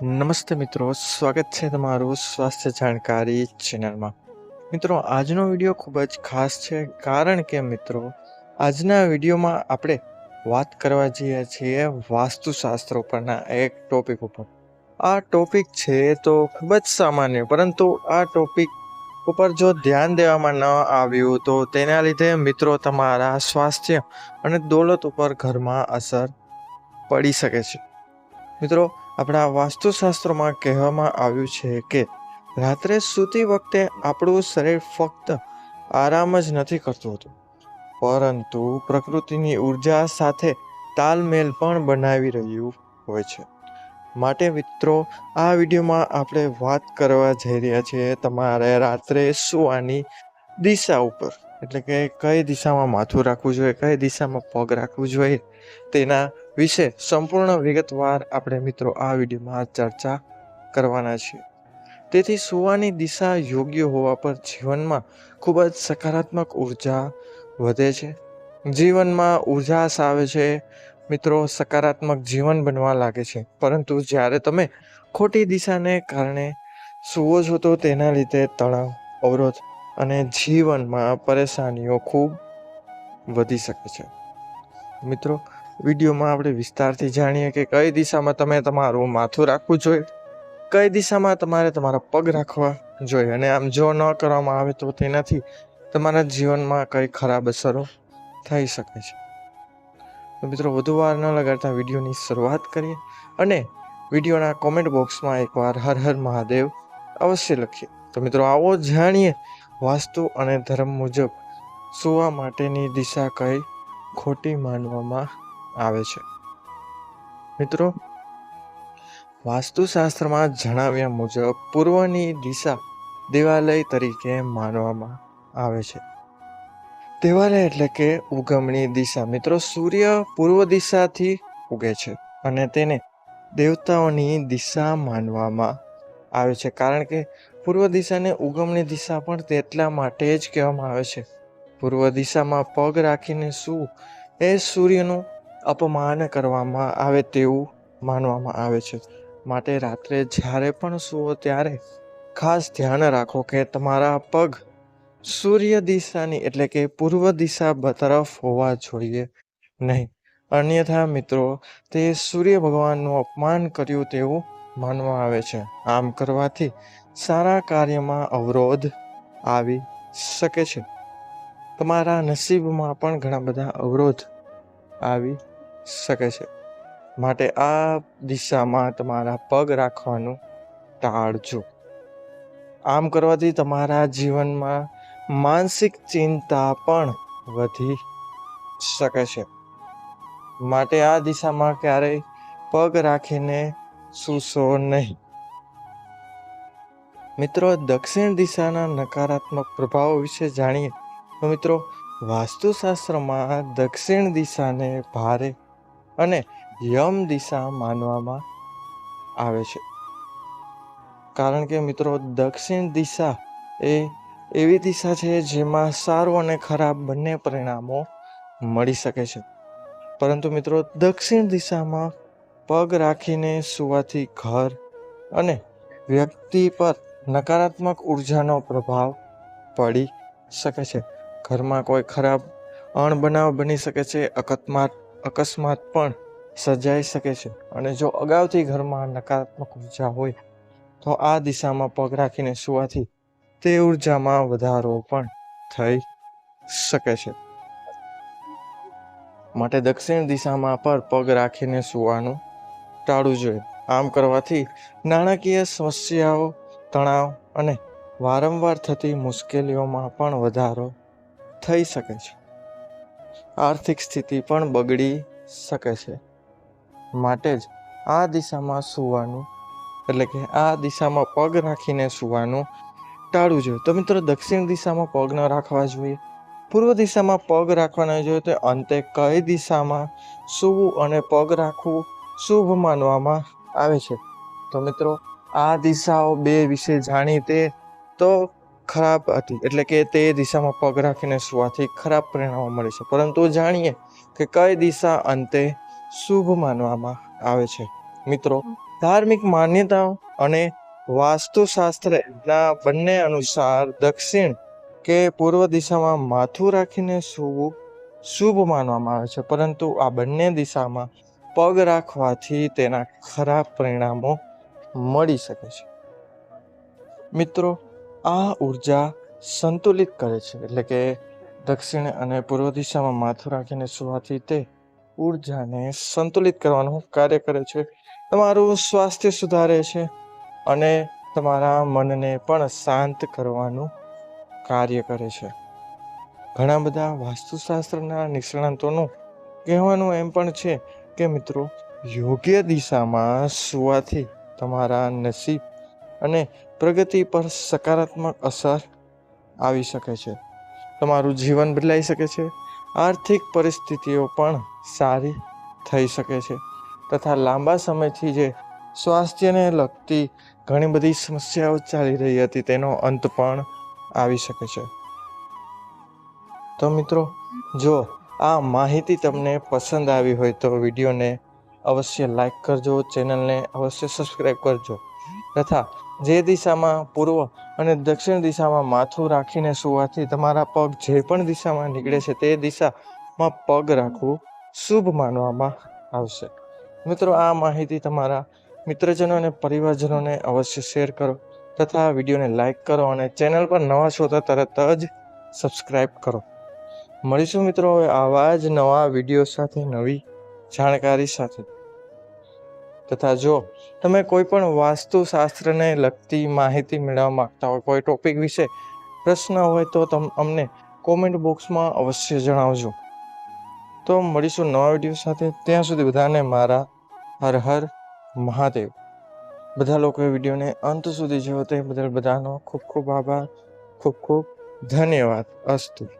નમસ્તે મિત્રો, સ્વાગત છે તમારું સ્વાસ્થ્ય જાણકારી ચેનલમાં મિત્રો, આજનો વીડિયો ખૂબ જ ખાસ છે કારણ કે મિત્રો, આજના વિડીયોમાં આપણે વાત કરવા જઈએ છીએ વાસ્તુશાસ્ત્ર ઉપરના એક ટોપિક ઉપર. આ ટોપિક છે તો ખૂબ જ સામાન્ય, પરંતુ આ ટોપિક ઉપર જો ધ્યાન દેવામાં ન આવ્યું તો તેના લીધે મિત્રો તમારા સ્વાસ્થ્ય અને દોલત ઉપર ઘરમાં અસર પડી શકે છે. મિત્રો આપણા વાસ્તુશાસ્ત્રોમાં કહેવામાં આવ્યું છે કે રાત્રે સૂતી વખતે આપણું શરીર ફક્ત આરામ જ નથી કરતું હોતું. પરંતુ પ્રકૃતિની ઊર્જા સાથે તાલમેલ પણ બનાવી રહ્યું હોય છે. માટે મિત્રો, આ વિડીયોમાં આપણે વાત કરવા જઈ રહ્યા છીએ તમારે રાત્રે સુવાની દિશા ઉપર. એટલે કે કઈ દિશામાં માથું રાખવું જોઈએ, કઈ દિશામાં પગ રાખવું જોઈએ, તેના વિશે સંપૂર્ણ વિગતવાર આપણે મિત્રો આ વિડીયોમાં ચર્ચા કરવાના છીએ તેથી સુવાની દિશા યોગ્ય હોવા પર જીવનમાં ખૂબ જ સકારાત્મક ઊર્જા વધે છે. જીવનમાં ઉર્જાસ આવે છે, મિત્રો સકારાત્મક જીવન બનવા લાગે છે. પરંતુ જ્યારે તમે ખોટી દિશાને કારણે સુવો છો તો તેના લીધે તણાવ, અવરોધ અને જીવનમાં પરેશાનીઓ ખૂબ વધી શકે છે. મિત્રો વિડીયોમાં આપણે વિસ્તારથી જાણીએ કે કઈ દિશામાં તમે તમારું માથું રાખવું જોઈએ, કઈ દિશામાં તમારે તમારા પગ રાખવા જોઈએ. અને આમ જો ન કરવામાં આવે તો તેનાથી તમારા જીવનમાં કઈ ખરાબ અસરો થઈ શકે છે. તો મિત્રો, વધુ વાર ન લગાડતા વિડીયોની શરૂઆત કરીએ અને વિડીયોના કોમેન્ટ બોક્સમાં એકવાર હર હર મહાદેવ અવશ્ય લખીએ. તો મિત્રો, આવો જાણીએ વાસ્તુ અને ધર્મ મુજબ સુવા માટેની દિશા કઈ ખોટી માનવામાં આવે છે. મિત્રો, વાસ્તુશાસ્ત્રમાં જણાવ્યા મુજબ પૂર્વની દિશા દેવાલય તરીકે માનવામાં આવે છે. દેવાલય એટલે કે ઉગમણી દિશા. મિત્રો, સૂર્ય પૂર્વ દિશાથી ઉગે છે અને તેને દેવતાઓની દિશા માનવામાં આવે છે. કારણ કે પૂર્વ દિશાને ઉગમણી દિશા પણ તેટલા માટે જ કહેવામાં આવે છે. પૂર્વ દિશામાં પગ રાખીને શું? એ સૂર્યનું અપમાન કરવામાં આવે તેવું માનવામાં આવે છે. માટે રાત્રે જ્યારે પણ સૂવો ત્યારે ખાસ ધ્યાન રાખો કે તમારા પગ સૂર્ય દિશાની એટલે કે પૂર્વ દિશા તરફ હોવા જોઈએ નહીં. અન્યથા મિત્રો, તે સૂર્ય ભગવાનનું અપમાન કર્યું તેવું માનવામાં આવે છે. આમ કરવાથી સારા કાર્યમાં અવરોધ આવી શકે છે. તમારા નસીબમાં પણ ઘણા બધા અવરોધ આવી શકે છે. માટે આ દિશામાં તમારા પગ રાખવાનું ટાળજો. આમ કરવાથી તમારા જીવનમાં માનસિક ચિંતા પણ વધી શકે છે. માટે આ દિશામાં ક્યારેય પગ રાખીને સૂસો નહીં. મિત્રો, દક્ષિણ દિશાના નકારાત્મક પ્રભાવો વિશે જાણીએ તો મિત્રો, વાસ્તુશાસ્ત્રમાં દક્ષિણ દિશાને ભારે અને યમ દિશા માનવામાં આવે છે. કારણ કે મિત્રો, દક્ષિણ દિશા એ એવી દિશા છે જેમાં સારું અને ખરાબ બંને પરિણામો મળી શકે છે. પરંતુ મિત્રો, દક્ષિણ દિશામાં પગ રાખીને સુવાથી ઘર અને વ્યક્તિ પર નકારાત્મક ઉર્જાનો પ્રભાવ પડી શકે છે. ઘરમાં કોઈ ખરાબ અણબનાવ બની શકે છે, અકસ્માત અકસ્માત પણ સર્જાઈ શકે છે. અને જો અગાઉથી ઘરમાં નકારાત્મક ઊર્જા હોય, તો આ દિશામાં પગ રાખીને સુવાથી તે ઉર્જામાં વધારો પણ થઈ શકે છે. માટે દક્ષિણ દિશામાં પર પગ રાખીને સુવાનું ટાળવું જોઈએ. આમ કરવાથી નાણાકીય સમસ્યાઓ, તણાવ અને વારંવાર થતી મુશ્કેલીઓમાં પણ વધારો થઈ શકે છે. આર્થિક સ્થિતિ પણ બગડી શકે છે. માટે જ આ દિશામાં સૂવાનું, એટલે કે આ દિશામાં પગ રાખીને સૂવાનું ટાળવું જોઈએ. તો મિત્રો, દક્ષિણ દિશામાં પગ ન રાખવા જોઈએ. પૂર્વ દિશામાં પગ રાખવાના જોઈએ તો અંતે કઈ દિશામાં સૂવું અને પગ રાખવું શુભ માનવામાં આવે છે? તો મિત્રો, આ દિશાઓ બે વિશે જાણી તે તો ખરાબ હતી. એટલે કે તે દિશામાં પગ રાખીને સુવાથી ખરાબ પરિણામો મળે છે. પરંતુ જાણીએ કે કઈ દિશા અંતે શુભ માનવામાં આવે છે. મિત્રો ધાર્મિક માન્યતાઓ અને વાસ્તુશાસ્ત્રના બંને અનુસાર દક્ષિણ કે પૂર્વ દિશામાં માથું રાખીને સૂવું શુભ માનવામાં આવે છે. પરંતુ આ બંને દિશામાં પગ રાખવાથી તેના ખરાબ પરિણામો મળી શકે છે. મિત્રો આ ઊર્જા સંતુલિત કરે છે, એટલે કે દક્ષિણ અને પૂર્વ દિશામાં માથું રાખીને સુવાથી તે ઉર્જાને સંતુલિત કરવાનું કાર્ય કરે છે. તમારું સ્વાસ્થ્ય સુધારે છે અને તમારા મનને પણ શાંત કરવાનું કાર્ય કરે છે. ઘણા બધા વાસ્તુશાસ્ત્રના નિષ્ણાતોનું કહેવાનું એમ પણ છે કે મિત્રો, યોગ્ય દિશામાં સુવાથી તમારા નસીબ અને પ્રગતિ પર સકારાત્મક અસર આવી શકે છે. તમારું જીવન બદલાઈ શકે છે. આર્થિક પરિસ્થિતિઓ પણ સારી થઈ શકે છે. તથા લાંબા સમયથી જે સ્વાસ્થ્યને લગતી ઘણી બધી સમસ્યાઓ ચાલી રહી હતી, તેનો અંત પણ આવી શકે છે. તો મિત્રો, જો આ માહિતી તમને પસંદ આવી હોય, તો વિડીયોને અવશ્ય લાઈક કરજો, ચેનલને અવશ્ય સબસ્ક્રાઈબ કરજો. તથા જે દિશામાં પૂર્વ અને દક્ષિણ દિશામાં માથું રાખીને સુવાથી તમારા પગ જે પણ દિશામાં નીકળે છે તે દિશામાં પગ રાખવું શુભ માનવામાં આવશે. મિત્રો, આ માહિતી તમારા મિત્રજનો અને પરિવારજનોને અવશ્ય શેર કરો તથા વિડીયોને લાઇક કરો અને ચેનલ પર નવા છો તો તરત જ સબસ્ક્રાઈબ કરો. મળીશું મિત્રો આવા જ નવા વીડિયો સાથે, નવી જાણકારી સાથે. તથા જો તમે કોઈ પણ વાસ્તુશાસ્ત્રને લગતી માહિતી મેળવવા માંગતા હોય, કોઈ ટોપિક વિશે પ્રશ્ન હોય તો તમ, અમને કોમેન્ટ બોક્સમાં અવશ્ય જણાવજો. તો મળીશું નવા વીડિયો સાથે. ત્યાં સુધી બધાને મારા હર હર મહાદેવ. બધા લોકોએ વિડીયોને અંત સુધી જોયો તે બદલ બધાનો ખૂબ ખૂબ આભાર, ખૂબ ખૂબ ધન્યવાદ. અસ્તુ.